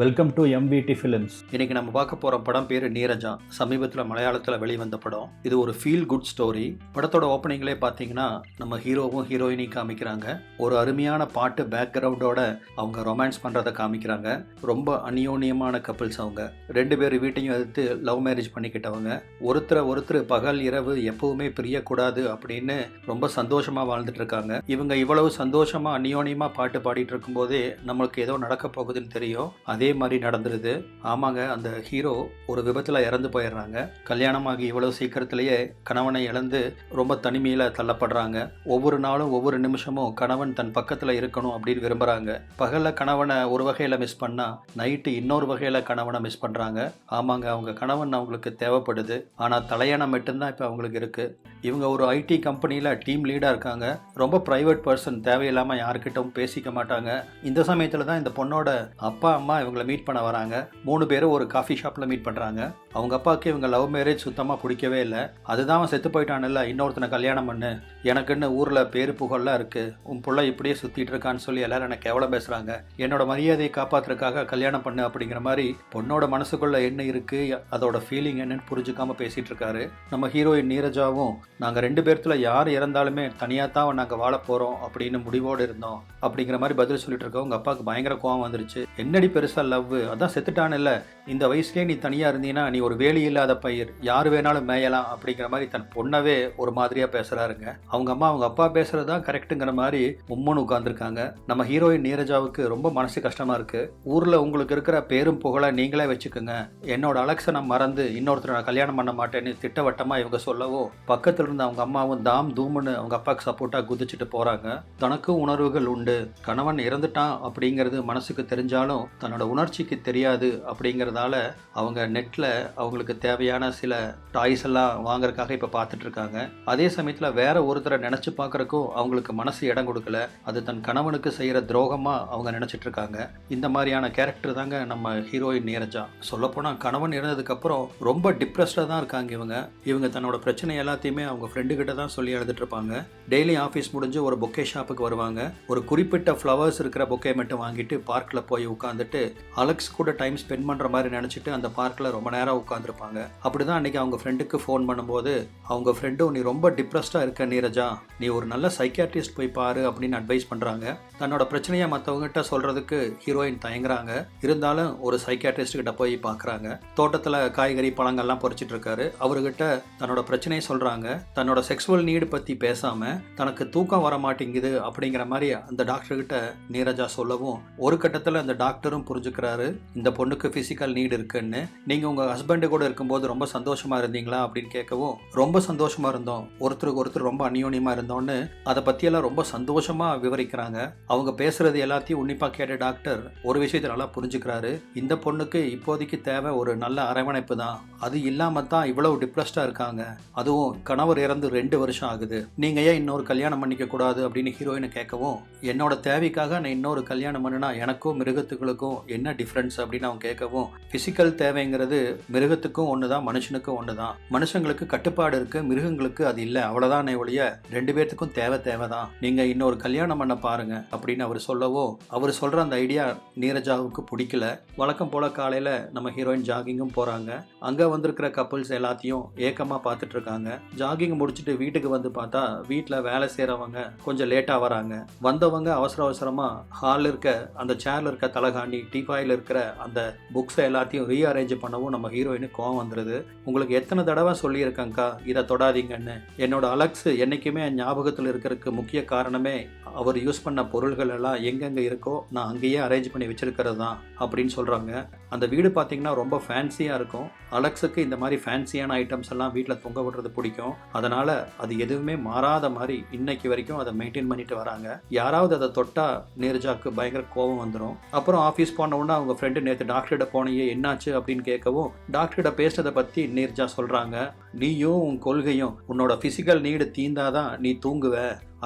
Welcome to MVD films இன்னைக்கு நம்ம பார்க்க போகிற படம் பேர் நீரஜா. சமீபத்தில் மலையாளத்தில் வெளிவந்த படம். இது ஒரு ஃபீல் குட் ஸ்டோரி படத்தோட ஓப்பனிங்லே பார்த்தீங்கன்னா நம்ம ஹீரோவும் ஹீரோயினையும் காமிக்கிறாங்க. ஒரு அருமையான பாட்டு பேக்ரவுண்டோட அவங்க ரொமான்ஸ் பண்ணுறதை காமிக்கிறாங்க. ரொம்ப அந்யோன்யமான கப்பிள்ஸ் அவங்க. ரெண்டு பேர் வீட்டையும் எதிர்த்து லவ் மேரேஜ் பண்ணிக்கிட்டவங்க. ஒருத்தரை ஒருத்தர் பகல் இரவு எப்பவுமே பிரியக்கூடாது அப்படின்னு ரொம்ப சந்தோஷமாக வாழ்ந்துட்டு இருக்காங்க. இவங்க இவ்வளவு சந்தோஷமாக அந்யோன்யமாக பாட்டு பாடிட்டு இருக்கும்போதே நம்மளுக்கு ஏதோ நடக்க போகுதுன்னு தெரியும். அதே அதே மாதிரி நடந்துருது. ஆமாங்க அந்த ஹீரோ ஒரு விபத்தில் இறந்து போயிடுறாங்க. கல்யாணமாகி இவ்வளவு சீக்கிரத்திலேயே கணவனை இழந்து ரொம்ப தனிமையில் தள்ளப்படுறாங்க. ஒவ்வொரு நாளும் ஒவ்வொரு நிமிஷமும் கணவன் தன் பக்கத்தில் இருக்கணும் அப்படின்னு விரும்புகிறாங்க பகலில் கணவனை ஒரு வகையில் மிஸ் பண்ணால் நைட்டு இன்னொரு வகையில் கணவனை மிஸ் பண்ணுறாங்க ஆமாங்க அவங்க கணவன் அவங்களுக்கு தேவைப்படுது. ஆனால் தலையணம் மட்டும்தான் இப்போ அவங்களுக்கு இருக்குது இவங்க ஒரு ஐடி கம்பெனியில் டீம் லீடாக இருக்காங்க. ரொம்ப ப்ரைவேட் பர்சன் தேவையில்லாமல் யாருக்கிட்டும் பேசிக்க மாட்டாங்க. இந்த சமயத்தில் தான் இந்த பொண்ணோட அப்பா அம்மா இவங்களை மீட் பண்ண வராங்க. மூணு பேரும் ஒரு காஃபி ஷாப்பில் மீட் பண்ணுறாங்க அவங்க அப்பாவுக்கு இவங்க லவ் மேரேஜ் சுத்தமாக பிடிக்கவே இல்லை. அதுதான் அவன் செத்து போயிட்டான்ல இன்னொருத்தனை கல்யாணம் பண்ணு. எனக்குன்னு ஊரில் பேரு புகழ்லாம் இருக்குது உன் பிள்ளை இப்படியே சுற்றிட்டு இருக்கான்னு சொல்லி எல்லாரும் எனக்கு எவ்வளோ பேசுகிறாங்க என்னோட மரியாதையை காப்பாத்துறதுக்காக கல்யாணம் பண்ணு அப்படிங்கிற மாதிரி பொண்ணோட மனசுக்குள்ள என்ன இருக்குது அதோட ஃபீலிங் என்னன்னு புரிஞ்சுக்காம பேசிகிட்டு இருக்காரு. நம்ம ஹீரோயின் நீரஜாவும் நாங்கள் ரெண்டு பேர்த்துல யார் இறந்தாலுமே தனியாக தான் நாங்கள் வாழ போகிறோம் அப்படின்னு முடிவோடு இருந்தோம். அப்படிங்கிற மாதிரி பதில் சொல்லிட்டு இருக்க உங்கள் அப்பாவுக்கு பயங்கர கோவம் வந்துருச்சு. என்னடி பெருசாக லவ் அதான் செத்துட்டான்ல. இந்த வயசுலேயே நீ தனியாக இருந்தீங்கன்னா நீ ஒரு வேலி இல்லாத பயிர் யார் வேணாலும் மேயலாம் அப்படிங்கிற மாதிரி தன் பொண்ணவே ஒரு மாதிரியாக பேசுகிறாருங்க அவங்க அம்மா அவங்க அப்பா பேசுறது தான் கரெக்டுங்கிற மாதிரி உம்முன்னு உட்காந்துருக்காங்க நம்ம ஹீரோயின் நீரஜாவுக்கு ரொம்ப மனசு கஷ்டமாக இருக்குது ஊரில் உங்களுக்கு இருக்கிற பேரும் புகழை நீங்களே வச்சுக்கோங்க. என்னோட அலெக்ஸை நான் மறந்து இன்னொருத்தரை நான் கல்யாணம் பண்ண மாட்டேன்னு திட்டவட்டமாக இவங்க சொல்லவும் பக்கத்தில் இருந்த அவங்க அம்மாவும் தாம் தூம்னு அவங்க அப்பாவுக்கு சப்போர்ட்டாக குதிச்சுட்டு போகிறாங்க தனக்கும் உணர்வுகள் உண்டு. கணவன் இறந்துட்டான் அப்படிங்கிறது மனசுக்கு தெரிஞ்சாலும் தன்னோட உணர்ச்சிக்கு தெரியாது அப்படிங்கிறதால அவங்க நெட்டில் அவங்களுக்கு தேவையான சில டாய்ஸ் எல்லாம் வாங்குறதுக்காக இப்போ பார்த்துட்டு இருக்காங்க அதே சமயத்தில் வேற ஒருத்தரை நினச்சி பார்க்குறக்கும் அவங்களுக்கு மனசு இடம் கொடுக்கல. அது தன் கணவனுக்கு செய்கிற துரோகமாக அவங்க நினச்சிட்டு இருக்காங்க இந்த மாதிரியான கேரக்டர் தாங்க நம்ம ஹீரோயின் நீரஜா. சொல்லப்போனால் கணவன் இறந்ததுக்கப்புறம் ரொம்ப டிப்ரெஸ்டாக தான் இருக்காங்க இவங்க. இவங்க தன்னோட பிரச்சனை எல்லாத்தையுமே அவங்க ஃப்ரெண்டு கிட்ட தான் சொல்லி எழுதிட்டு இருப்பாங்க டெய்லி ஆஃபீஸ் முடிஞ்சு ஒரு பொக்கே ஷாப்புக்கு வருவாங்க. ஒரு குறிப்பிட்ட ஃப்ளவர்ஸ் இருக்கிற பொக்கே மட்டும் வாங்கிட்டு பார்க்கில் போய் உட்காந்துட்டு அலெக்ஸ் கூட டைம் ஸ்பெண்ட் பண்ணுற மாதிரி நினச்சிட்டு அந்த பார்க்கில் ரொம்ப நேரம் உட்காந்துருப்பாங்க அப்படிதான் அன்னைக்கு அவங்க ஃப்ரெண்டுக்கு ஃபோன் பண்ணும்போது அவங்க ஃப்ரெண்டும் நீ ரொம்ப டிப்ரெஸ்டாக இருக்க நீரஜா. நீ ஒரு நல்ல சைக்கியாட்ரிஸ்ட் போய் பாரு அப்படின்னு அட்வைஸ் பண்ணுறாங்க தன்னோட பிரச்சனையை மற்றவங்ககிட்ட சொல்கிறதுக்கு ஹீரோயின் தயங்குறாங்க. இருந்தாலும் ஒரு சைக்கியாட்ரிஸ்ட் கிட்ட போய் பார்க்குறாங்க தோட்டத்தில் காய்கறி பழங்கள்லாம் பொறிச்சிட்டு இருக்காரு அவர்கிட்ட தன்னோட பிரச்சனையை சொல்கிறாங்க தன்னோட செக்ஸுவல் நீடு பற்றி பேசாமல் தனக்கு தூக்கம் வர மாட்டேங்குது அப்படிங்கிற மாதிரி அந்த டாக்டர் கிட்ட நீரஜா சொல்லவும் ஒரு கட்டத்தில் அந்த டாக்டரும் புரிஞ்சுக்கிறாரு. இந்த பொண்ணுக்கு ஃபிசிக்கல் நீடு இருக்குன்னு. நீங்கள் உங்கள் ஹஸ்பண்ட் கூட இருக்கும்போது ரொம்ப சந்தோஷமாக இருந்தீங்களா அப்படின்னு கேட்கவும் ரொம்ப சந்தோஷமாக இருந்தோம். ஒருத்தருக்கு ஒருத்தர் ரொம்ப அந்யோன்யமாக இருந்தோன்னு அதை பற்றியெல்லாம் ரொம்ப சந்தோஷமாக விவரிக்கிறாங்க. அவங்க பேசுறது எல்லாத்தையும் உன்னிப்பாக கேட்ட டாக்டர் ஒரு விஷயத்தை நல்லா புரிஞ்சுக்கிறாரு. இந்த பொண்ணுக்கு இப்போதைக்கு தேவை ஒரு நல்ல அரவணைப்பு தான். அது இல்லாமல் தான் இவ்வளவு டிப்ரெஸ்டாக இருக்காங்க. அதுவும் கணவர் இறந்து ரெண்டு வருஷம் ஆகுது. நீங்கள் ஏன் இன்னொரு கல்யாணம் பண்ணிக்க கூடாது அப்படின்னு ஹீரோயினை கேட்கவும் என்னோட தேவைக்காக நான் இன்னொரு கல்யாணம் பண்ணுனா எனக்கும் மிருகத்துகளுக்கும் என்ன டிஃப்ரென்ஸ் அப்படின்னு அவங்க கேட்கவும் ஃபிசிக்கல் தேவைங்கிறது மிருகத்துக்கும் ஒன்று தான் மனுஷனுக்கும் ஒன்று தான் மனுஷங்களுக்கு கட்டுப்பாடு இருக்கு மிருகங்களுக்கு அது இல்லை. அவ்வளோதான் ஒழிய ரெண்டு பேர்த்துக்கும் தேவை தேவை தான் நீங்கள் இன்னொரு கல்யாணம் பண்ண பாருங்க அப்படின்னு அவர் சொல்லவோ அவர் சொல்கிற அந்த ஐடியா நீரஜாவுக்கு பிடிக்கல. வழக்கம் போல காலையில் நம்ம ஹீரோயின் ஜாகிங்கும் போகிறாங்க அங்கே வந்திருக்கிற கப்புள்ஸ் எல்லாத்தையும் ஏக்கமாக பார்த்துட்டு இருக்காங்க ஜாகிங் முடிச்சுட்டு வீட்டுக்கு வந்து பார்த்தா வீட்டில் வேலை செய்கிறவங்க கொஞ்சம் லேட்டாக வராங்க. வந்தவங்க அவசர அவசரமாக ஹாலில் இருக்க அந்த சேரில் இருக்க தலகாணி டீபாயில் இருக்கிற அந்த புக்ஸை எல்லாத்தையும் ரீஅரேஞ்ச் பண்ணவும் நம்ம ஹீரோ ஹீரோயினு கோவம் வந்துடுது உங்களுக்கு எத்தனை தடவை சொல்லியிருக்கேங்க்கா இதை தொடாதீங்கன்னு. என்னோட அலெக்ஸ் என்றைக்குமே ஞாபகத்தில் இருக்கிறதுக்கு முக்கிய காரணமே அவர் யூஸ் பண்ண பொருள்கள் எல்லாம் எங்கெங்கே இருக்கோ நான் அங்கேயே அரேஞ்ச் பண்ணி வச்சுருக்கிறது தான் அப்படின்னு சொல்கிறாங்க அந்த வீடு பார்த்தீங்கன்னா ரொம்ப ஃபேன்சியாக இருக்கும். அலெக்ஸுக்கு இந்த மாதிரி ஃபேன்சியான ஐட்டம்ஸ் எல்லாம் வீட்டில் தொங்க விடுறது பிடிக்கும். அதனால் அது எதுவுமே மாறாத மாதிரி இன்னைக்கு வரைக்கும் அதை மெயின்டைன் பண்ணிட்டு வராங்க. யாராவது அதை தொட்டா நீரஜாக்கு பயங்கர கோபம் வந்துடும் அப்புறம் ஆஃபீஸ் போன உடனே அவங்க ஃப்ரெண்டு நேற்று டாக்டர்கிட்ட போனியே என்னாச்சு அப்படின்னு கேட்கவும் டாக்டர்கிட்ட பேசுனதை பற்றி நேர்ஜா சொல்கிறாங்க நீயும் உன் கொள்கையும் உன்னோட ஃபிசிக்கல் நீடு தீந்தாதான் நீ தூங்குவ.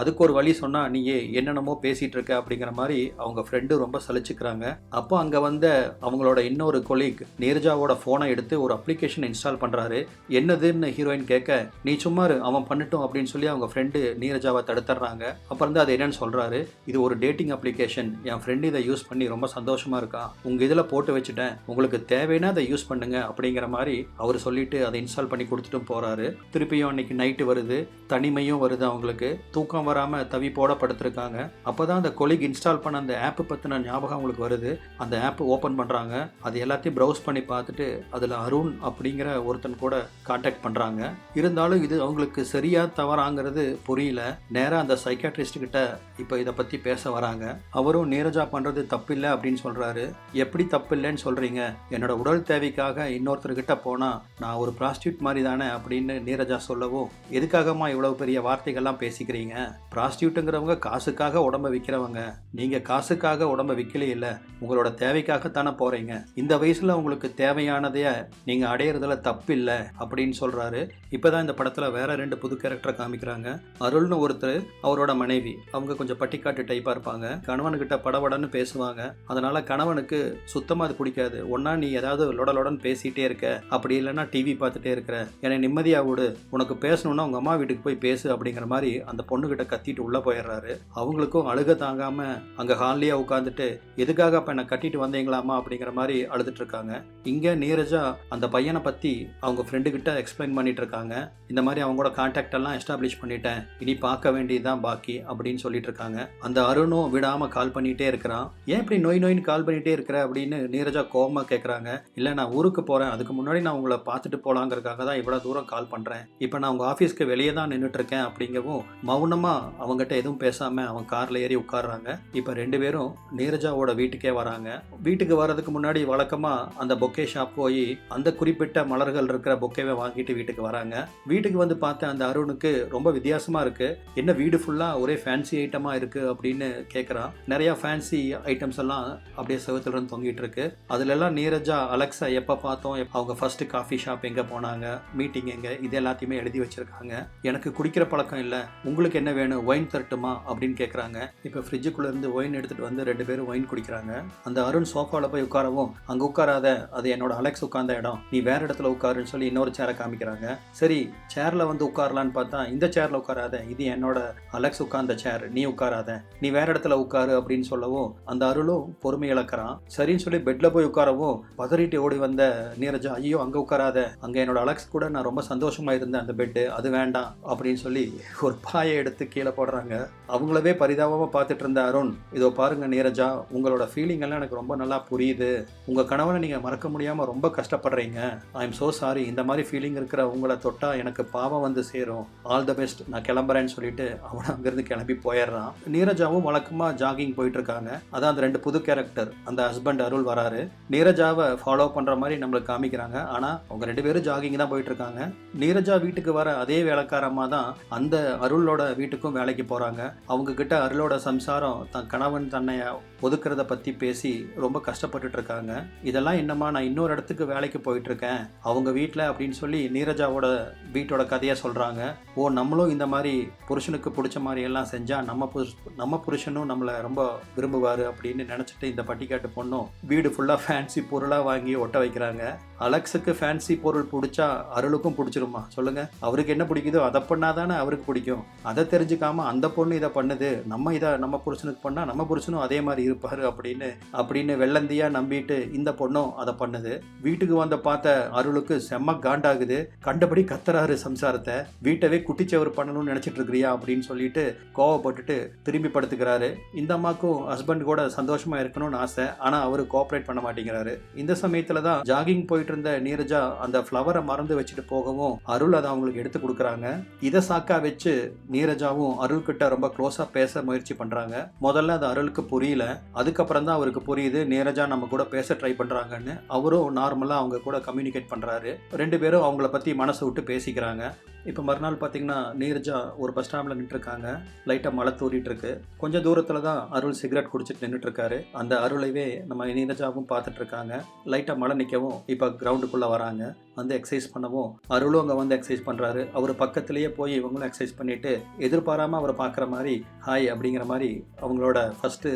அதுக்கு ஒரு வழி சொன்னால் நீ என்னென்னமோ பேசிகிட்டு இருக்க அப்படிங்கிற மாதிரி அவங்க ஃப்ரெண்டு ரொம்ப சலிச்சுக்கிறாங்க. அப்போ அங்கே வந்த அவங்களோட இன்னொரு கொலீக் நீரஜாவோட ஃபோனை எடுத்து ஒரு அப்ளிகேஷன் இன்ஸ்டால் பண்ணுறாரு என்னதுன்னு ஹீரோயின் கேட்க நீ சும்மா அவன் பண்ணட்டும் அப்படின்னு சொல்லி அவங்க ஃப்ரெண்டு நீரஜாவை தடுத்துறாங்க அப்புறம் வந்து அது என்னன்னு சொல்கிறாரு இது ஒரு டேட்டிங் அப்ளிகேஷன் என் ஃப்ரெண்டு இதை யூஸ் பண்ணி ரொம்ப சந்தோஷமாக இருக்கான். உங்கள் இதில் போட்டு வச்சுட்டேன். உங்களுக்கு தேவைன்னா அதை யூஸ் பண்ணுங்க அப்படிங்கிற மாதிரி அவர் சொல்லிட்டு அதை இன்ஸ்டால் பண்ணி கொடுத்துட்டும் போகிறாரு திருப்பியும் அன்னைக்கு நைட்டு வருது. தனிமையும் வருது அவங்களுக்கு. தூக்கம் வராம தவிப்போட படுத்திருக்காங்க அப்பதான் அந்த கொலிக் இன்ஸ்டால் பண்ண அந்த ஆப்பை பற்றின ஞாபகம் அவங்களுக்கு வருது. அந்த ஆப் ஓப்பன் பண்ணுறாங்க அது எல்லாத்தையும் ப்ரௌஸ் பண்ணி பார்த்துட்டு அதில் அருண் அப்படிங்கிற ஒருத்தன் கூட காண்டாக்ட் பண்ணுறாங்க இருந்தாலும் இது அவங்களுக்கு சரியா தவறாங்கிறது புரியல. நேராக அந்த சைக்காட்ரிஸ்ட் கிட்ட இப்போ இதை பற்றி பேச வராங்க. அவரும் நீரஜா பண்ணுறது தப்பில்லை அப்படின்னு சொல்கிறாரு எப்படி தப்பில்லைன்னு சொல்கிறீங்க என்னோட உடல் தேவைக்காக இன்னொருத்தர்கிட்ட போனால் நான் ஒரு ப்ராஸ்டியூட் மாதிரி தானே அப்படின்னு நீரஜா சொல்லவும் எதுக்காகமா இவ்வளோ பெரிய வார்த்தைகள்லாம் பேசிக்கிறீங்க? ப்ராஸ்டியூட்டுங்கிறவங்க காசுக்காக உடம்ப விற்கிறவங்க நீங்க காசுக்காக உடம்ப விற்கலே இல்லை உங்களோட தேவைக்காகத்தானே போறீங்க. இந்த வயசுல உங்களுக்கு தேவையானதைய நீங்க அடையிறதுல தப்பு இல்லை அப்படின்னு சொல்றாரு. இப்பதான் இந்த படத்துல வேற ரெண்டு புது கேரக்டரை காமிக்கிறாங்க. அருள்னு ஒருத்தர் அவரோட மனைவி. அவங்க கொஞ்சம் பட்டிக்காட்டு டைப்பா இருப்பாங்க. கணவன்கிட்ட படபடன்னு பேசுவாங்க. அதனால கணவனுக்கு சுத்தமா அது பிடிக்காது. ஒன்னா நீ ஏதாவது லொடலொடன்னு பேசிட்டே இருக்க அப்படி இல்லைன்னா டிவி பார்த்துட்டே இருக்கிற. என்னை நிம்மதியாக விடு. உனக்கு பேசணும்னா உங்க அம்மா வீட்டுக்கு போய் பேசு அப்படிங்கிற மாதிரி அந்த பொண்ணுகிட்ட கத்திட்டு உள்ள போயிடுறாரு. அவங்களுக்கும் அழுக தாங்காம அங்க ஹாலியா உட்காந்துட்டு எதுக்காக அப்ப என்னை கட்டிட்டு வந்தீங்களாமா அப்படிங்கிற மாதிரி அழுதுட்டு இருக்காங்க. இங்க நீரஜா அந்த பையனை பத்தி அவங்க ஃப்ரெண்டு கிட்ட எக்ஸ்பிளைன் பண்ணிட்டு இருக்காங்க. இந்த மாதிரி அவங்களோட கான்டாக்ட் எல்லாம் எஸ்டாப்ளிஷ் பண்ணிட்டேன். இனி பார்க்க வேண்டியதுதான் பாக்கி அப்படின்னு சொல்லிட்டு இருக்காங்க. அந்த அருணும் விடாம கால் பண்ணிட்டே இருக்கிறான். ஏன் இப்படி நோய் நோயின்னு கால் பண்ணிட்டே இருக்கிற? அப்படின்னு நீரஜா கோவமா கேட்குறாங்க இல்லை நான் ஊருக்கு போறேன். அதுக்கு முன்னாடி நான் உங்களை பார்த்துட்டு போலாங்கிறதுக்காக தான் இவ்வளோ தூரம் கால் பண்றேன். இப்போ நான் உங்க ஆஃபீஸ்க்கு வெளியே தான் நின்றுட்டு இருக்கேன். அப்படிங்கவும் மௌனமா அவங்ககிட்ட எதுவும் பேசாம அவன் கார்ல ஏறி உட்கார்றாங்க. இப்போ ரெண்டு பேரும் நீரஜாவோட வீட்டுக்கே வராங்க. வீட்டுக்கு வர்றதுக்கு முன்னாடி வழக்கமா அந்த பொக்கே ஷாப் போய் அந்த குறிப்பிட்ட மலர்கள் இருக்கிற பொக்கேவை வாங்கிட்டு வீட்டுக்கு வராங்க. வீட்டுக்கு வந்து பார்த்த அந்த அருணுக்கு ரொம்ப வித்தியாசமா இருக்கு. என்ன வீடு ஃபுல்லா ஒரே ஃபேன்சி ஐட்டமா இருக்கு அப்படின்னு கேட்குறான் நிறைய ஃபேன்சி ஐட்டம்ஸ் எல்லாம் அப்படியே செவத்துல இருந்து தொங்கிட்டு இருக்கு. அதுல எல்லாம் நீரஜா அலெக்ஸா எப்ப பார்த்தோம்? அவங்க ஃபர்ஸ்ட் காஃபி ஷாப் எங்க போனாங்க? மீட்டிங் எங்க? இது எல்லாத்தையுமே எழுதி வச்சிருக்காங்க. எனக்கு குடிக்கிற பழக்கம் இல்ல. உங்களுக்கு என்ன வேணும் ஒயின் தரட்டுமா அப்படின்னு கேட்குறாங்க இப்போ ஃப்ரிட்ஜுக்குள்ள இருந்து ஒயின் எடுத்துட்டு வந்து ரெண்டு பேரும் ஒயின் குடிக்கிறாங்க. அந்த அருண் சோஃபாவில் போய் உட்காரவும் அங்கே உட்காராத அது என்னோட அலெக்ஸ் உட்கார்ந்த இடம். நீ வேற இடத்துல உட்காருன்னு சொல்லி இன்னொரு சேரை காமிக்கிறாங்க. சரி சேர்ல வந்து உட்காரலான்னு பார்த்தா இந்த சேர்ல உட்காராத இது என்னோட அலெக்ஸ் உட்கார்ந்த சேர் நீ உட்காராத. நீ வேற இடத்துல உட்காரு அப்படின்னு சொல்லவும் அந்த அருளும் பொறுமை இழக்கிறான். சரின்னு சொல்லி பெட்ல போய் உட்காரவும் பதறிட்டு ஓடி வந்த நீரஜா ஐயோ அங்க உட்காராத. அங்க என்னோட அலெக்ஸ் கூட நான் ரொம்ப சந்தோஷமா இருந்தேன் அந்த பெட்டு அது வேண்டாம் அப்படின்னு சொல்லி ஒரு பாயை எடுத்து கீழே போடுறாங்க. அவங்களவே பரிதாபமாக பார்த்துட்டு இருந்த அருண் இதோ பாருங்க நீரஜா உங்களோட ஃபீலிங் எல்லாம் எனக்கு ரொம்ப நல்லா புரியுது. உங்கள் கணவனை நீங்கள் மறக்க முடியாமல் ரொம்ப கஷ்டப்படுறீங்க. ஐ எம் ஸோ சாரி இந்த மாதிரி ஃபீலிங் இருக்கிற உங்களை தொட்டா எனக்கு பாவம் வந்து சேரும். ஆல் த பெஸ்ட் நான் கிளம்புறேன்னு சொல்லிட்டு அவன் அங்கேருந்து கிளம்பி போயிடுறான். நீரஜாவும் வழக்கமா ஜாகிங் போயிட்டு இருக்காங்க அதான் அந்த ரெண்டு புது கேரக்டர் அந்த ஹஸ்பண்ட் அருள் வராரு. நீரஜாவை ஃபாலோ பண்ணுற மாதிரி நம்மளுக்கு காமிக்கிறாங்க. ஆனால் அவங்க ரெண்டு பேரும் ஜாகிங் தான் போயிட்டு இருக்காங்க நீரஜா வீட்டுக்கு வர அதே வேலைக்காரமா தான் அந்த அருளோட வீட்டுக்கு வரைக்கும் வேலைக்கு போகிறாங்க அவங்க கிட்ட அருளோட சம்சாரம் தன் கணவன் தன்னை ஒதுக்குறதை பற்றி பேசி ரொம்ப கஷ்டப்பட்டுட்ருக்காங்க. இதெல்லாம் என்னம்மா நான் இன்னொரு இடத்துக்கு வேலைக்கு போயிட்டுருக்கேன் அவங்க வீட்டில் அப்படின்னு சொல்லி நீரஜாவோட வீட்டோட கதையை சொல்கிறாங்க ஓ நம்மளும் இந்த மாதிரி புருஷனுக்கு பிடிச்ச மாதிரி எல்லாம் நம்ம புருஷ நம்ம புருஷனும் நம்மளை ரொம்ப விரும்புவார் அப்படின்னு நினச்சிட்டு இந்த பட்டிக்காட்டு பொண்ணும் வீடு ஃபுல்லாக ஃபேன்சி பொருளாக வாங்கி ஒட்ட வைக்கிறாங்க. அலெக்ஸுக்கு ஃபேன்சி பொருள் பிடிச்சா அருளுக்கும் பிடிச்சிருமா சொல்லுங்கள் அவருக்கு என்ன பிடிக்குதோ அதை பண்ணாதானே அவருக்கு பிடிக்கும். அதை தெரிஞ்சுக்காம அந்த பொண்ணு இதை பண்ணுது. நம்ம இதை நம்ம புருஷனுக்கு பண்ணால் நம்ம புருஷனும் அதே மாதிரி இருப்பார் அப்படின்னு அப்படின்னு வெள்ளந்தியா நம்பிட்டு இந்த பொண்ணும் அதை பண்ணுது. வீட்டுக்கு வந்த பார்த்த அருளுக்கு செம்ம காண்டாகுது. கண்டபடி கத்துறாரு சம்சாரத்தை. வீட்டவே குட்டிச்சவர் பண்ணணும்னு நினைச்சிட்டு இருக்கிறியா அப்படின்னு சொல்லிட்டு கோவப்பட்டுட்டு திரும்பி படுத்துக்கிறாரு. இந்த அம்மாக்கும் ஹஸ்பண்ட் கூட சந்தோஷமா இருக்கணும்னு ஆசை. ஆனா அவரு கோஆப்ரேட் பண்ண மாட்டேங்கிறாரு. இந்த சமயத்துல தான் ஜாகிங் போயிட்டு இருந்த நீரஜா அந்த ஃப்ளவரை மறந்து வச்சுட்டு போகவும் அருள் அதை அவங்களுக்கு எடுத்து கொடுக்குறாங்க. இதை சாக்கா வச்சு நீரஜாவும் அருள் கிட்ட ரொம்ப க்ளோஸா பேச முயற்சி பண்றாங்க. முதல்ல அது அருளுக்கு புரியல. அதுக்கப்புறம் தான் அவருக்கு புரியுது நீரஜா நம்ம கூட பேச ட்ரை பண்ணுறாங்கன்னு அவரும் நார்மலாக அவங்க கூட கம்யூனிகேட் பண்ணுறாரு ரெண்டு பேரும் அவங்கள பற்றி மனசை விட்டு பேசிக்கிறாங்க. இப்போ மறுநாள் பார்த்தீங்கன்னா நீரஜா ஒரு பஸ் ஸ்டாண்டில் நின்றுருக்காங்க லைட்டாக மழை தூரிட்டு இருக்கு கொஞ்சம் தூரத்தில் தான் அருள் சிகரெட் குடிச்சிட்டு நின்றுட்டு இருக்காரு அந்த அருளைவே நம்ம நீரஜாவும் பார்த்துட்டு இருக்காங்க லைட்டாக மழை நிற்கவும் இப்போ கிரவுண்டுக்குள்ளே வராங்க. வந்து எக்ஸசைஸ் பண்ணவும் அருளும் அங்கே வந்து எக்ஸசைஸ் பண்ணுறாரு அவர் பக்கத்துலேயே போய் இவங்களும் எக்ஸசைஸ் பண்ணிட்டு எதிர்பாராமல் அவரை பார்க்குற மாதிரி ஹாய் அப்படிங்கிற மாதிரி அவங்களோட ஃபஸ்ட்டு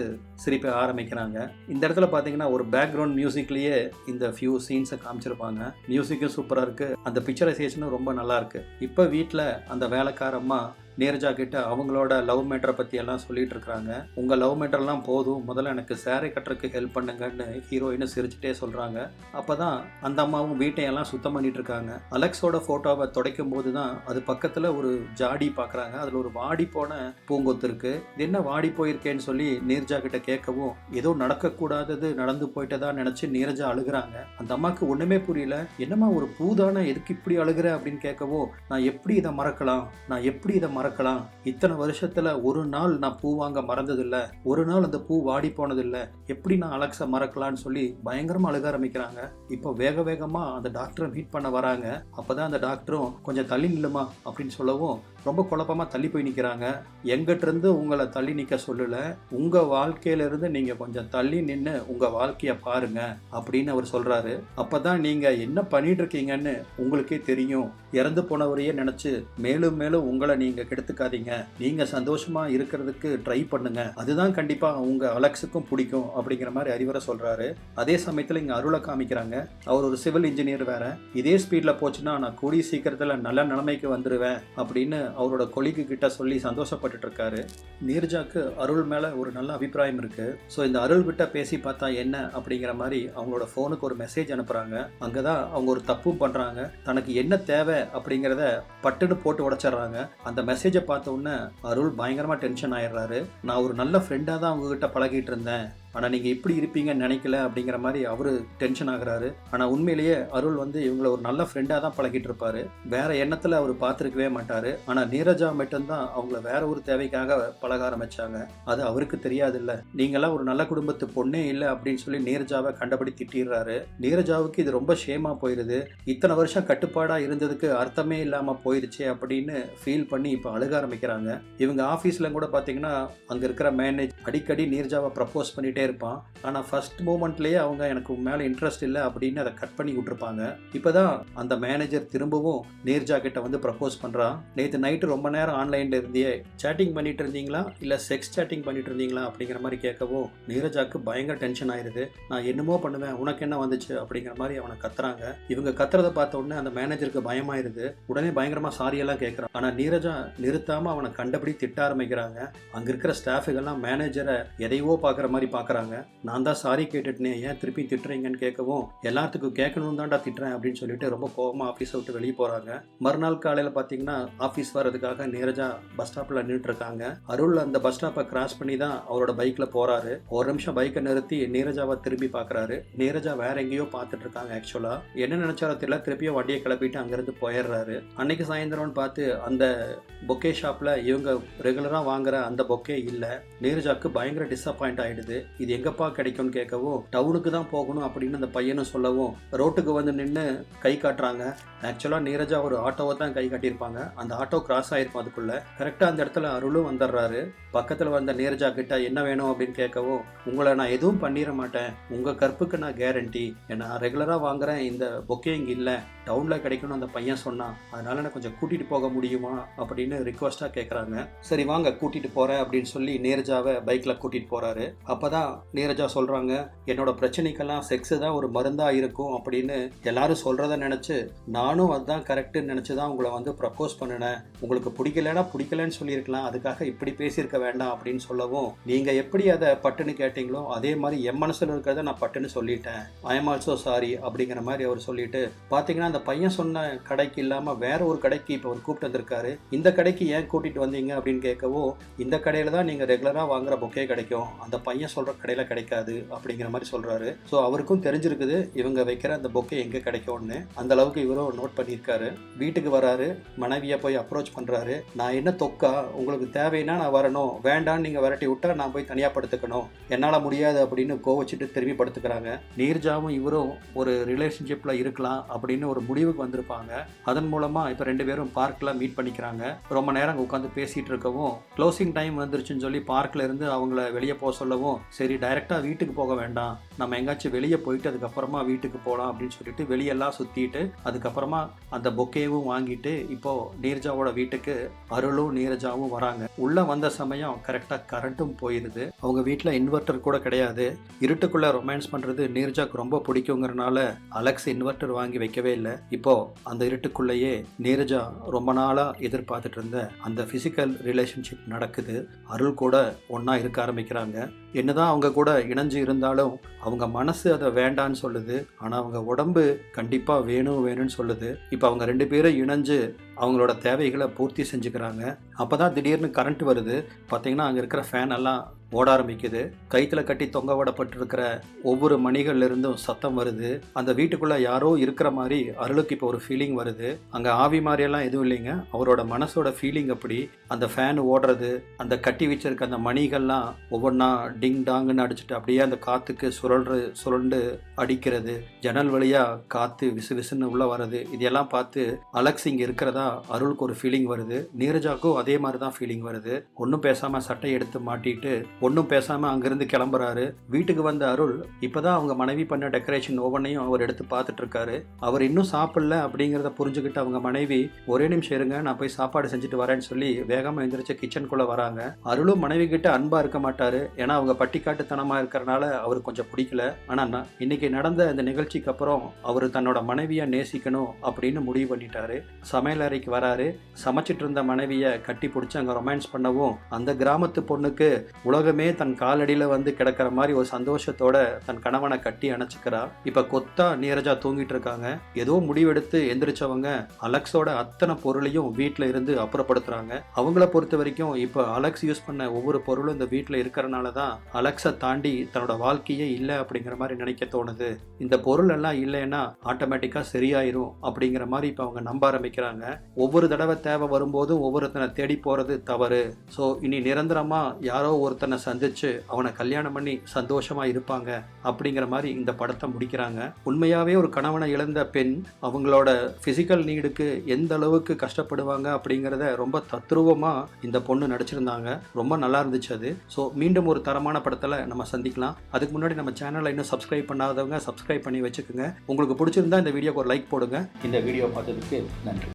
சிரிப்பை ஆரம்பிக்கிறாங்க. இந்த இடத்துல பார்த்தீங்கன்னா ஒரு பேக்ரவுண்ட் மியூசிக்லேயே இந்த ஃபியூ சீன்ஸை காமிச்சிருப்பாங்க. மியூசிக்கும் சூப்பராக இருக்குது அந்த பிக்சரைசேஷனும் ரொம்ப நல்லாயிருக்கு இப்போ வீட்டில் அந்த வேலைக்காரம்மா நீரஜா கிட்ட அவங்களோட லவ் மேட்டரை பற்றி எல்லாம் சொல்லிட்டு இருக்கிறாங்க. உங்கள் லவ் மேட்டர்லாம் போதும். முதல்ல எனக்கு சேரை கட்டுறதுக்கு ஹெல்ப் பண்ணுங்கன்னு ஹீரோயினும் சிரிச்சுட்டே சொல்கிறாங்க அப்போ தான் அந்த அம்மாவும் வீட்டையெல்லாம் சுத்தம் பண்ணிட்டு இருக்காங்க. அலெக்ஸோட ஃபோட்டோவை துடைக்கும் போது தான் அது பக்கத்தில் ஒரு ஜாடி பார்க்குறாங்க அதில் ஒரு வாடி போன பூங்கொத்து இருக்கு. இது என்ன வாடி போயிருக்கேன்னு சொல்லி நீர்ஜா கிட்ட கேட்கவும் ஏதோ நடக்கக்கூடாதது நடந்து போயிட்டதா நினச்சி நீரஜா அழுகுறாங்க. அந்த அம்மாவுக்கு ஒன்றுமே புரியல. என்னம்மா ஒரு பூதான எதுக்கு இப்படி அழுகுற அப்படின்னு கேட்கவும் நான் எப்படி இதை மறக்கலாம்? நான் எப்படி இதை மறக்கலாம். இத்தனை வருஷத்துல ஒரு நாள் நான் பூ வாங்க மறந்ததில்ல. ஒரு நாள் அந்த பூ வாடி போனதில்ல. எப்படி நான் அலெக்ஸை மறக்கலாம்னு சொல்லி பயங்கரமா அழுக ஆரம்பிக்கிறாங்க. இப்போ வேக வேகமா அந்த டாக்டரை மீட் பண்ண வராங்க. அப்பதான் அந்த டாக்டரும் கொஞ்சம் தள்ளி நில்லுமா? அப்படின்னு சொல்லவும் ரொம்ப குழப்பமாக தள்ளி போய் நிற்கிறாங்க எங்கிட்டிருந்து உங்களை தள்ளி நிற்க சொல்லல. உங்கள் வாழ்க்கையில இருந்து கொஞ்சம் தள்ளி நின்று உங்கள் வாழ்க்கையை பாருங்க அப்படின்னு அவர் சொல்கிறாரு அப்போ தான் நீங்கள் என்ன பண்ணிட்டு இருக்கீங்கன்னு உங்களுக்கே தெரியும். இறந்து போனவரையே நினச்சி மேலும் மேலும் உங்களை நீங்கள் கெடுத்துக்காதீங்க. நீங்கள் சந்தோஷமாக இருக்கிறதுக்கு ட்ரை பண்ணுங்க. அதுதான் கண்டிப்பாக உங்கள் அலெக்ஸுக்கும் பிடிக்கும் அப்படிங்கிற மாதிரி அறிவுரை சொல்கிறாரு அதே சமயத்தில் இங்கே அருளை காமிக்கிறாங்க. அவர் ஒரு சிவில் இன்ஜினியர் வேற. இதே ஸ்பீடில் போச்சுன்னா நான் கூடிய சீக்கிரத்தில் நல்ல நிலைமைக்கு வந்துடுவேன் அப்படின்னு அவரோட கொலிக்கு கிட்ட சொல்லி சந்தோஷப்பட்டுட்டு இருக்காரு. நீர்ஜாக்கு அருள் மேல ஒரு நல்ல அபிப்பிராயம் இருக்கு. ஸோ இந்த அருள் கிட்ட பேசி பார்த்தா என்ன அப்படிங்கிற மாதிரி அவங்களோட ஃபோனுக்கு ஒரு மெசேஜ் அனுப்புறாங்க. அங்கதான் அவங்க ஒரு தப்பும் பண்றாங்க. தனக்கு என்ன தேவை அப்படிங்கிறத பட்டுன்னு போட்டு உடைச்சிடுறாங்க. அந்த மெசேஜை பார்த்த உடனே அருள் பயங்கரமா டென்ஷன் ஆயிடுறாரு. நான் ஒரு நல்ல ஃப்ரெண்டாக தான் உங்ககிட்ட பழகிட்டு இருந்தேன். ஆனால் நீங்கள் இப்படி இருப்பீங்கன்னு நினைக்கல அப்படிங்கிற மாதிரி அவரு டென்ஷன் ஆகிறாரு. ஆனால் உண்மையிலேயே அருள் வந்து இவங்களை ஒரு நல்ல ஃப்ரெண்டாக தான் பழகிட்டு இருப்பாரு. வேற எண்ணத்தில் அவர் பார்த்துருக்கவே மாட்டார். ஆனால் நீரஜா மட்டும்தான் அவங்கள வேற ஒரு தேவைக்காக பழக ஆரம்பித்தாங்க அது அவருக்கு தெரியாதுல்ல. நீங்களாம் ஒரு நல்ல குடும்பத்து பொண்ணே இல்லை அப்படின்னு சொல்லி நீரஜாவை கண்டபடி திட்டிடுறாரு. நீரஜாவுக்கு இது ரொம்ப ஷேமாக போயிடுது இத்தனை வருஷம் கட்டுப்பாடாக இருந்ததுக்கு அர்த்தமே இல்லாமல் போயிடுச்சே அப்படின்னு ஃபீல் பண்ணி இப்போ அழுக ஆரம்பிக்கிறாங்க. இவங்க ஆஃபீஸில் கூட பார்த்தீங்கன்னா அங்கே இருக்கிற மேனேஜ் அடிக்கடி நீர்ஜாவை ப்ரப்போஸ் பண்ணிட்டே இருப்பான் ஆனால் ஃபர்ஸ்ட் மூமெண்ட்லேயே அவங்க எனக்கு மேலே இன்ட்ரெஸ்ட் இல்லை அப்படின்னு அதை கட் பண்ணி விட்டுருப்பாங்க. இப்போதான் அந்த மேனேஜர் திரும்பவும் நீர்ஜா கிட்ட வந்து ப்ரப்போஸ் பண்ணுறான் நேற்று நைட்டு ரொம்ப நேரம் ஆன்லைனில் இருந்தியே சேட்டிங் பண்ணிட்டு இருந்தீங்களா? இல்லை செக்ஸ் சேட்டிங் பண்ணிட்டு இருந்தீங்களா? அப்படிங்கிற மாதிரி கேட்கவும் நீரஜாக்கு பயங்கர டென்ஷன் ஆயிருது. நான் என்னமோ பண்ணுவேன் உனக்கு என்ன வந்துச்சு? அப்படிங்கிற மாதிரி அவனை கத்துறாங்க. இவங்க கத்துறத பார்த்த உடனே அந்த மேனேஜருக்கு பயமாயிருது. உடனே பயங்கரமா சாரியெல்லாம் கேட்குறான் ஆனால் நீரஜா நிறுத்தாம அவனை கண்டபடி திட்ட ஆரம்பிக்கிறாங்க. அங்க இருக்கிற ஸ்டாஃபுகள்லாம் மேனேஜரை எதையோ பார்க்குற மாதிரி பார்க்குறாங்க. நான் தான் சாரி கேட்டுட்டேனே ஏன் திருப்பி திட்டுறீங்கன்னு கேட்கவும் எல்லாத்துக்கும் கேட்கணும் தான்டா திட்டுறேன் அப்படின்னு சொல்லிட்டு ரொம்ப கோபமாக ஆஃபீஸை விட்டு வெளியே போறாங்க. மறுநாள் காலையில் பார்த்தீங்கன்னா ஆஃபீஸ் வர்றதுக்காக நீரஜா பஸ் ஸ்டாப்பில் நின்றுட்டு இருக்காங்க. அருள் அந்த பஸ் ஸ்டாப்பை கிராஸ் பண்ணி தான் அவரோட பைக்கில் போறாரு. ஒரு நிமிஷம் பைக்கை நிறுத்தி நீரஜாவை திரும்பி பார்க்குறாரு நீரஜா வேற எங்கேயோ பார்த்துட்டு இருக்காங்க ஆக்சுவலா என்ன நினைச்சாரோ தெரியல திருப்பியும் வண்டியை கிளப்பிட்டு அங்கிருந்து போயிடுறாரு. அன்னைக்கு சாயந்தரம்னு பார்த்து அந்த பொக்கே ஷாப்ல இவங்க ரெகுலரா வாங்குற அந்த பொக்கே இல்லை. நீரஜாக்கு பயங்கர டிசப்பாயிண்ட் ஆயிடுது. இது எங்கப்பா கிடைக்கும்னு கேட்கவும் டவுனுக்கு தான் போகணும் அப்படின்னு அந்த பையனும் சொல்லவும் ரோட்டுக்கு வந்து நின்று கை காட்டுறாங்க. ஆக்சுவலா நீரஜா ஒரு ஆட்டோவை தான் கை காட்டியிருப்பாங்க. அந்த ஆட்டோ கிராஸ் ஆயிருக்கும் அதுக்குள்ள. கரெக்டா அந்த இடத்துல அருளும் வந்துடுறாரு. பக்கத்துல வந்த நீரஜா கிட்ட என்ன வேணும் அப்படின்னு கேட்கவும் உங்களை நான் எதுவும் பண்ணிட மாட்டேன். உங்க கற்புக்கு நான் கேரண்டி நான் ரெகுலரா வாங்குறேன் இந்த பொக்கே இங்க இல்ல. டவுன்ல கிடைக்கும்னு அந்த பையன் சொன்னான். அதனால நான் கொஞ்சம் கூட்டிட்டு போக முடியுமா? அப்படின்னு ரிக்வஸ்டா கேட்குறாங்க சரி வாங்க கூட்டிட்டு போறேன் அப்படின்னு சொல்லி நீரஜாவை பைக்ல கூட்டிட்டு போறாரு. அப்பதான் நீரஜா சொல்றாங்க என்னோட பிரச்சனைக்கெல்லாம் செக்ஸ் தான் ஒரு மருந்தா இருக்கும் அப்படின்னு எல்லாரும் சொல்றத நினைச்சு நானும் அதுதான் கரெக்டுன்னு நினச்சி தான் உங்களை வந்து ப்ரப்போஸ் பண்ணினேன். உங்களுக்கு பிடிக்கலனா பிடிக்கலன்னு சொல்லியிருக்கலாம். அதுக்காக இப்படி பேசியிருக்க வேண்டாம் அப்படின்னு சொல்லவும் நீங்க எப்படி அதை பட்டுன்னு கேட்டீங்களோ அதே மாதிரி என் மனசுல இருக்கிறத நான் பட்டுன்னு சொல்லிட்டேன். ஐ எம் ஆல்சோ சாரி அப்படிங்கிற மாதிரி அவர் சொல்லிட்டு பாத்தீங்கன்னா அந்த பையன் சொன்ன கடைக்கு இல்லாம வேற ஒரு கடைக்கு இப்போ அவர் கூப்பிட்டு வந்திருக்காரு. இந்த கடைக்கு ஏன் கூட்டிட்டு வந்தீங்க? அப்படின்னு கேட்கவும் இந்த கடையில தான் நீங்க ரெகுலரா வாங்குற பொக்கே கிடைக்கும். அந்த பையன் சொல்ற கடையில் கிடைக்காது அப்படிங்கிற மாதிரி சொல்கிறாரு ஸோ அவருக்கும் தெரிஞ்சிருக்குது இவங்க வைக்கிற அந்த பொக்கே எங்கே கிடைக்கும்னு. அந்த அளவுக்கு இவரும் நோட் பண்ணியிருக்காரு. வீட்டுக்கு வராரு மனைவியை போய் அப்ரோச் பண்ணுறாரு நான் என்ன தொக்கா? உங்களுக்கு தேவைன்னா நான் வரணும். வேண்டான்னு நீங்கள் விரட்டி விட்டா நான் போய் தனியாக படுத்துக்கணும். என்னால் முடியாது அப்படின்னு கோவச்சிட்டு திரும்பி படுத்துக்கிறாங்க. நீர்ஜாவும் இவரும் ஒரு ரிலேஷன்ஷிப்பில் இருக்கலாம் அப்படின்னு ஒரு முடிவுக்கு வந்திருப்பாங்க. அதன் மூலமாக இப்போ ரெண்டு பேரும் பார்க்கில் மீட் பண்ணிக்கிறாங்க. ரொம்ப நேரம் உட்காந்து பேசிகிட்டு இருக்கவும் க்ளோசிங் டைம் வந்துருச்சுன்னு சொல்லி பார்க்கில் இருந்து அவங்கள வெளியே போக சொல்லவும் சரி டைரெக்டாக வீட்டுக்கு போக வேண்டாம். நம்ம எங்காச்சும் வெளியே போயிட்டு அதுக்கப்புறமா வீட்டுக்கு போகலாம் அப்படின்னு சொல்லிட்டு வெளியெல்லாம் சுற்றிட்டு அதுக்கப்புறமா அந்த பொக்கேவும் வாங்கிட்டு இப்போ நீரஜாவோட வீட்டுக்கு அருளும் நீரஜாவும் வராங்க. உள்ள வந்த சமயம் கரெக்டாக கரண்ட்டும் போயிருது. அவங்க வீட்டில் இன்வெர்டர் கூட கிடையாது. இருட்டுக்குள்ள ரொமான்ஸ் பண்ணுறது நீரஜாக்கு ரொம்ப பிடிக்குங்கிறனால அலெக்ஸ் இன்வெர்டர் வாங்கி வைக்கவே இல்லை. இப்போ அந்த இருட்டுக்குள்ளேயே நீரஜா ரொம்ப நாளாக எதிர்பார்த்துட்டு இருந்த அந்த பிசிக்கல் ரிலேஷன்ஷிப் நடக்குது. அருள் கூட ஒன்றா இருக்க ஆரம்பிக்கிறாங்க. என்னதான் அவங்க கூட இணைஞ்சு இருந்தாலும் அவங்க மனசு அதை வேண்டான்னு சொல்லுது. ஆனால் அவங்க உடம்பு கண்டிப்பாக வேணும் வேணும்னு சொல்லுது. இப்போ அவங்க ரெண்டு பேரும் இணைஞ்சு அவங்களோட தேவைகளை பூர்த்தி செஞ்சுக்கிறாங்க. அப்போ தான் திடீர்னு கரண்ட் வருது. பார்த்தீங்கன்னா அங்கே இருக்கிற ஃபேன் எல்லாம் ஓட ஆரம்பிக்குது. கைத்துல கட்டி தொங்க விடப்பட்டிருக்கிற ஒவ்வொரு மணிகள்ல இருந்தும் சத்தம் வருது. அந்த வீட்டுக்குள்ள யாரோ இருக்கிற மாதிரி அருளுக்கு இப்போ ஒரு ஃபீலிங் வருது. அங்க ஆவி மாதிரியெல்லாம் எதுவும் இல்லைங்க. அவரோட மனசோட ஃபீலிங் அப்படி. அந்த ஃபேன் ஓடுறது அந்த கட்டி வச்சிருக்க அந்த மணிகள்லாம் ஒவ்வொன்றா டிங் டாங்குன்னு அடிச்சுட்டு அப்படியே அந்த காத்துக்கு சுழல்று சுழண்டு அடிக்கிறது. ஜன்னல் வழியா காத்து விசு விசுன்னு உள்ள வர்றது. இதெல்லாம் பார்த்து அலெக்ஸ் இங்க இருக்கிறதா அருளுக்கு ஒரு ஃபீலிங் வருது. நீரஜாக்கும் அதே மாதிரி தான் ஃபீலிங் வருது. ஒன்றும் பேசாம சட்டை எடுத்து மாட்டிட்டு ஒன்றும் பேசாமல் அங்கேருந்து கிளம்புறாரு. வீட்டுக்கு வந்த அருள் இப்போதான் அவங்க மனைவி பண்ண டெக்கரேஷன் ஒவ்வொன்றையும் அவர் எடுத்து பார்த்துட்டு இருக்காரு அவர் இன்னும் சாப்பிடல அப்படிங்கிறத புரிஞ்சுக்கிட்டு அவங்க மனைவி ஒரே நிமிஷம் இருங்க நான் போய் சாப்பாடு செஞ்சுட்டு வரேன்னு சொல்லி வேகமாக எந்திரிச்சு கிச்சனுக்குள்ளே வராங்க. அருளும் மனைவி கிட்ட அன்பாக இருக்க மாட்டாரு. ஏன்னா அவங்க பட்டிக்காட்டுத்தனமாக இருக்கிறனால அவருக்கு கொஞ்சம் பிடிக்கல. ஆனால் நான் இன்னைக்கு நடந்த இந்த நிகழ்ச்சிக்கு அப்புறம் அவர் தன்னோட மனைவியை நேசிக்கணும் அப்படின்னு முடிவு பண்ணிட்டாரு. சமையல் அறைக்கு வராரு. சமைச்சிட்டு இருந்த மனைவியை கட்டி பிடிச்சி அங்கே ரொமான்ஸ் பண்ணவும் அந்த கிராமத்து பொண்ணுக்கு உலகமே தன் காலடியில் வந்து கிடக்கிற மாதிரி ஒரு சந்தோஷத்தோட தன் கணவனை கட்டி அணைச்சிக்கிறா. இப்போ கொத்தா நீரஜா தூங்கிட்டு இருக்காங்க ஏதோ முடிவெடுத்து எந்திரிச்சவங்க அலெக்ஸோட அத்தனை பொருளையும் வீட்டில் இருந்து அப்புறப்படுத்துறாங்க. அவங்கள பொறுத்த வரைக்கும் இப்போ அலெக்ஸ் யூஸ் பண்ண ஒவ்வொரு பொருளும் இந்த வீட்டில் இருக்கிறனால தான் அலெக்ஸை தாண்டி தன்னோட வாழ்க்கையே இல்லை அப்படிங்கிற மாதிரி நினைக்க தோணுது. இந்த பொருள் எல்லாம் இல்லைன்னா ஆட்டோமேட்டிக்காக சரியாயிரும் அப்படிங்கிற மாதிரி இப்போ அவங்க நம்ப ஆரம்பிக்கிறாங்க. ஒவ்வொரு தடவை தேவை வரும்போதும் ஒவ்வொருத்தனை தேடி போகிறது தவறு. ஸோ இனி நிரந்தரமாக யாரோ ஒருத்தனை சந்திச்சு அவனை கல்யாணம் பண்ணி சந்தோஷமாக இருப்பாங்க அப்படிங்கிற மாதிரி இந்த படத்தை முடிக்கிறாங்க. உண்மையாகவே ஒரு கணவனை இழந்த பெண் அவங்களோட ஃபிசிக்கல் நீடுக்கு எந்த அளவுக்கு கஷ்டப்படுவாங்க அப்படிங்கிறத ரொம்ப தத்ரூபமாக இந்த பொண்ணு நடிச்சிருந்தாங்க. ரொம்ப நல்லா இருந்துச்சு அது. ஸோ மீண்டும் ஒரு தரமான படத்தில் நம்ம சந்திக்கலாம். அதுக்கு முன்னாடி நம்ம சேனலை இன்னும் சப்ஸ்கிரைப் பண்ணாதவங்க சப்ஸ்கிரைப் பண்ணி வச்சுக்கோங்க. உங்களுக்கு பிடிச்சிருந்தா இந்த வீடியோக்கு ஒரு லைக் போடுங்க. இந்த வீடியோ பார்த்ததுக்கு நன்றி.